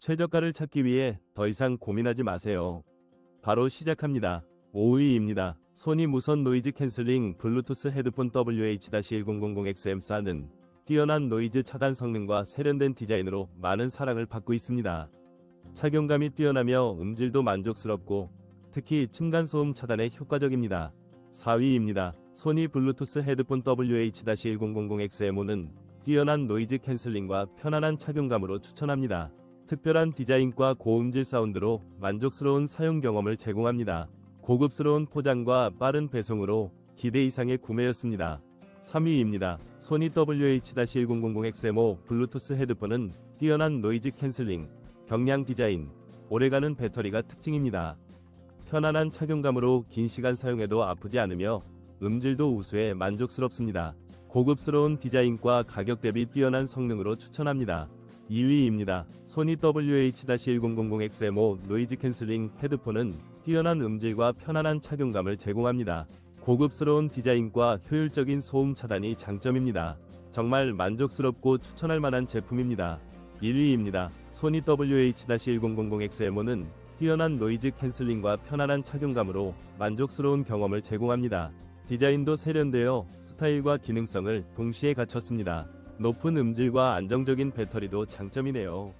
최저가를 찾기 위해 더 이상 고민하지 마세요. 바로 시작합니다. 5위입니다. 소니 무선 노이즈 캔슬링 블루투스 헤드폰 WH-1000XM4는 뛰어난 노이즈 차단 성능과 세련된 디자인으로 많은 사랑을 받고 있습니다. 착용감이 뛰어나며 음질도 만족스럽고 특히 층간 소음 차단에 효과적입니다. 4위입니다. 소니 블루투스 헤드폰 WH-1000XM5는 뛰어난 노이즈 캔슬링과 편안한 착용감으로 추천합니다. 특별한 디자인과 고음질 사운드로 만족스러운 사용 경험을 제공합니다. 고급스러운 포장과 빠른 배송으로 기대 이상의 구매였습니다. 3위입니다. 소니 WH-1000XM5 블루투스 헤드폰은 뛰어난 노이즈 캔슬링, 경량 디자인, 오래가는 배터리가 특징입니다. 편안한 착용감으로 긴 시간 사용해도 아프지 않으며 음질도 우수해 만족스럽습니다. 고급스러운 디자인과 가격 대비 뛰어난 성능으로 추천합니다. 2위입니다. 소니 WH-1000XM5 노이즈 캔슬링 헤드폰은 뛰어난 음질과 편안한 착용감을 제공합니다. 고급스러운 디자인과 효율적인 소음 차단이 장점입니다. 정말 만족스럽고 추천할 만한 제품입니다. 1위입니다. 소니 WH-1000XM5는 뛰어난 노이즈 캔슬링과 편안한 착용감으로 만족스러운 경험을 제공합니다. 디자인도 세련되어 스타일과 기능성을 동시에 갖췄습니다. 높은 음질과 안정적인 배터리도 장점이네요.